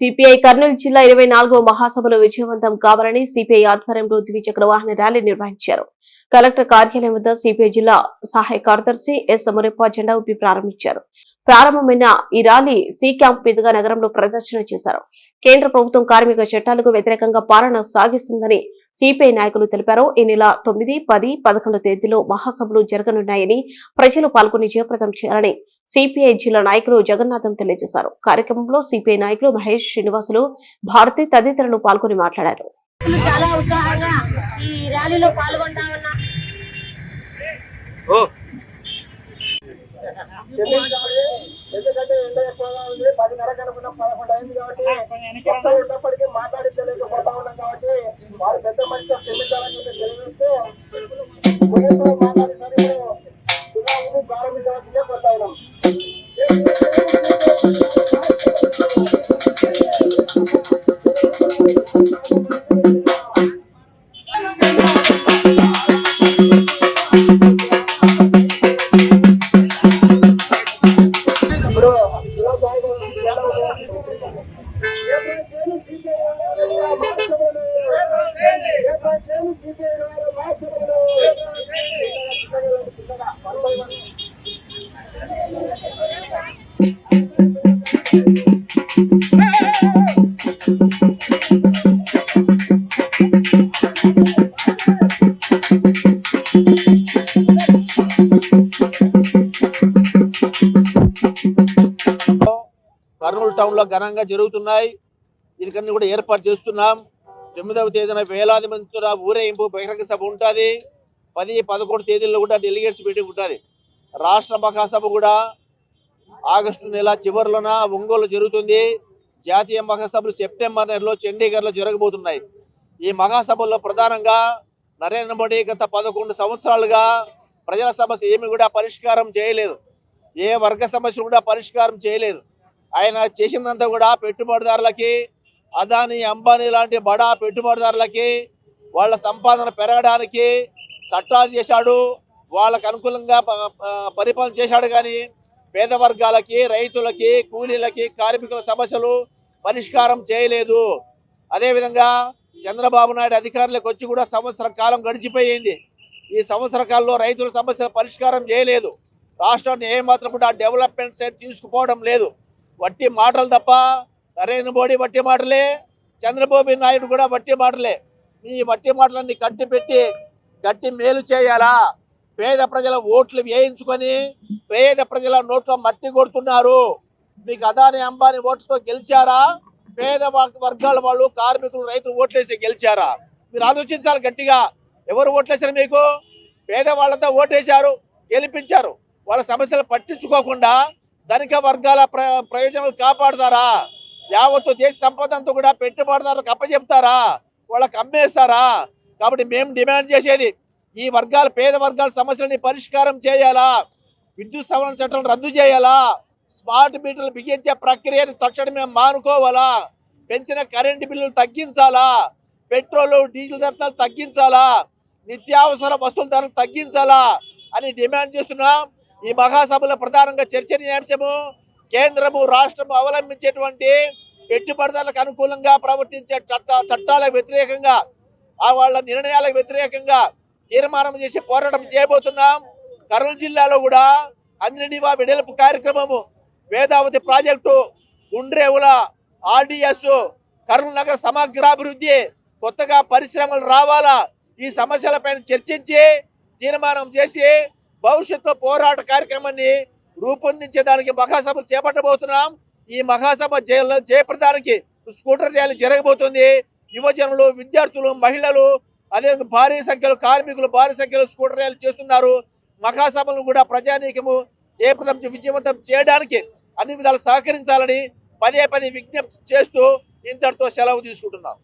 CPI Kurnool జిల్లా ఇరవై నాలుగో మహాసభలు విజయవంతం కావాలని సిపిఐ ఆధ్వర్యంలో ద్విచక్ర వాహన ర్యాలీ నిర్వహించారు. కలెక్టర్ కార్యాలయం వద్ద సిపిఐ జిల్లా సహాయ కార్యదర్శి ఎస్ మురప్ప జెండా ఊపి ప్రారంభించారు. ప్రారంభమైన ఈ ర్యాలీ సి క్యాంప్ మీదుగా నగరంలో ప్రదర్శన చేశారు. కేంద్ర ప్రభుత్వం కార్మిక చట్టాలకు వ్యతిరేకంగా పాలన సాగిస్తుందని సిపిఐ నాయకులు తెలిపారు ఈ నెల తొమ్మిది పది పదకొండు తేదీలో మహాసభలు జరగనున్నాయని ప్రజలు పాల్గొని జయప్రదం చేయాలని సిపిఐ జిల్లా నాయకులు జగన్నాథం తెలియజేశారు. కార్యక్రమంలో సిపిఐ నాయకులు మహేష్ శ్రీనివాసులు భారతి తదితరులు పాల్గొని మాట్లాడారు. నేను చాలా ఉత్సాహంగా ఈ ర్యాలీలో పాల్గొంటా ఉన్నా ఎందుకంటే ఎండ ఎక్కువగా ఉంది పదిన్నర కనుకున్న పదకొండు అయింది కాబట్టి ఉన్నప్పటికీ వారు పెద్ద మనిషి క్షమించాలని చెప్పి తెలియజేస్తే కర్నూలు టౌన్లో ఘనంగా జరుగుతున్నాయి. దీనికన్నీ కూడా ఏర్పాటు చేస్తున్నాం. తొమ్మిదవ తేదీన వేలాది మందితో ఊరేగింపు బహిరంగ సభ ఉంటుంది. పది పదకొండు తేదీల్లో కూడా డెలిగేట్స్ మీటింగ్ ఉంటుంది. రాష్ట్ర మహాసభ కూడా ఆగస్టు నెల చివరిలోన ఒంగోలు జరుగుతుంది. జాతీయ మహాసభలు సెప్టెంబర్ నెలలో చండీగఢ్లో జరగబోతున్నాయి. ఈ మహాసభల్లో ప్రధానంగా నరేంద్ర మోడీ గత పదకొండు సంవత్సరాలుగా ప్రజల సమస్య ఏమి కూడా పరిష్కారం చేయలేదు. ఏ వర్గ సమస్యలు కూడా పరిష్కారం చేయలేదు. ఆయన చేసిందంతా కూడా పెట్టుబడిదారులకి అదాని అంబానీ లాంటి బడా పెట్టుబడిదారులకి వాళ్ళ సంపాదన పెరగడానికి చట్టాలు చేశాడు. వాళ్ళకు అనుకూలంగా పరిపాలన చేశాడు కానీ పేద వర్గాలకి రైతులకి కూలీలకి కార్మికుల సమస్యలు పరిష్కారం చేయలేదు. అదేవిధంగా చంద్రబాబు నాయుడు అధికారులకు వచ్చి కూడా సంవత్సర కాలం గడిచిపోయింది. ఈ సంవత్సర కాలంలో రైతుల సమస్యల పరిష్కారం చేయలేదు. రాష్ట్రాన్ని ఏమాత్రం కూడా డెవలప్మెంట్ సైడ్ తీసుకుపోవడం లేదు. వట్టి మాటలు తప్ప నరేంద్ర మోడీ వట్టి మాటలే చంద్రబాబు నాయుడు కూడా వట్టి మాటలే. మీ వట్టి మాటలన్నీ కట్టి పెట్టి గట్టి మేలు చేయాలా? పేద ప్రజల ఓట్లు వేయించుకొని పేద ప్రజల నోట్లో మట్టి కొడుతున్నారు. మీకు అదాని అంబానీ ఓట్లతో గెలిచారా? పేద వర్గాల వాళ్ళు కార్మికులు రైతులు ఓట్లేసి గెలిచారా? మీరు ఆలోచించాలి గట్టిగా. ఎవరు ఓట్లేసారు మీకు? పేదవాళ్ళంతా ఓటేశారు గెలిపించారు. వాళ్ళ సమస్యలు పట్టించుకోకుండా ధనిక వర్గాల ప్ర ప్రయోజనాలు కాపాడుతారా? యావత్తు దేశ సంపద అంతా కూడా పెట్టుబడిదారులకు అప్పచెప్తారా? వాళ్ళకి అమ్మేస్తారా? కాబట్టి మేము డిమాండ్ చేసేది ఈ వర్గాల పేద వర్గాల సమస్యలని పరిష్కారం చేయాలా? విద్యుత్ సవరణ చట్టం రద్దు చేయాలా? స్మార్ట్ మీటర్లు బిగించే ప్రక్రియను తక్షణమే మానుకోవాలా? పెంచిన కరెంటు బిల్లులు తగ్గించాలా? పెట్రోల్ డీజిల్ ధరలు తగ్గించాలా? నిత్యావసర వస్తువుల ధరలు తగ్గించాలా? అని డిమాండ్ చేస్తున్నాం. ఈ మహాసభలో ప్రధానంగా చర్చనీయాంశము కేంద్రము రాష్ట్రము అవలంబించేటువంటి పెట్టుబడిదారులకు అనుకూలంగా ప్రవర్తించే చట్ట చట్టాలకు వ్యతిరేకంగా ఆ వాళ్ళ నిర్ణయాలకు వ్యతిరేకంగా తీర్మానం చేసి పోరాటం చేయబోతున్నాం. కర్నూలు జిల్లాలో కూడా అంద్రినివా వెడల్పు కార్యక్రమము వేదావతి ప్రాజెక్టు గుండ్రేవుల ఆర్డిఎస్ కర్నూలు నగర సమగ్రాభివృద్ధి కొత్తగా పరిశ్రమలు రావాలా ఈ సమస్యలపైన చర్చించి తీర్మానం చేసి భవిష్యత్తు పోరాట కార్యక్రమాన్ని రూపొందించేదానికి మహాసభలు చేపట్టబోతున్నాం. ఈ మహాసభ జైల్లో జయప్రదానికి స్కూటర్ ర్యాలీ జరగబోతుంది. యువజనులు విద్యార్థులు మహిళలు అదే భారీ సంఖ్యలో కార్మికులు భారీ సంఖ్యలో స్కూటర్ ర్యాలీ చేస్తున్నారు. మహాసభలను కూడా ప్రజానీకము జయప్రదం విజయవంతం చేయడానికి అన్ని విధాలు సహకరించాలని పదే పదే విజ్ఞప్తి చేస్తూ ఇంతటితో సెలవు తీసుకుంటున్నాం.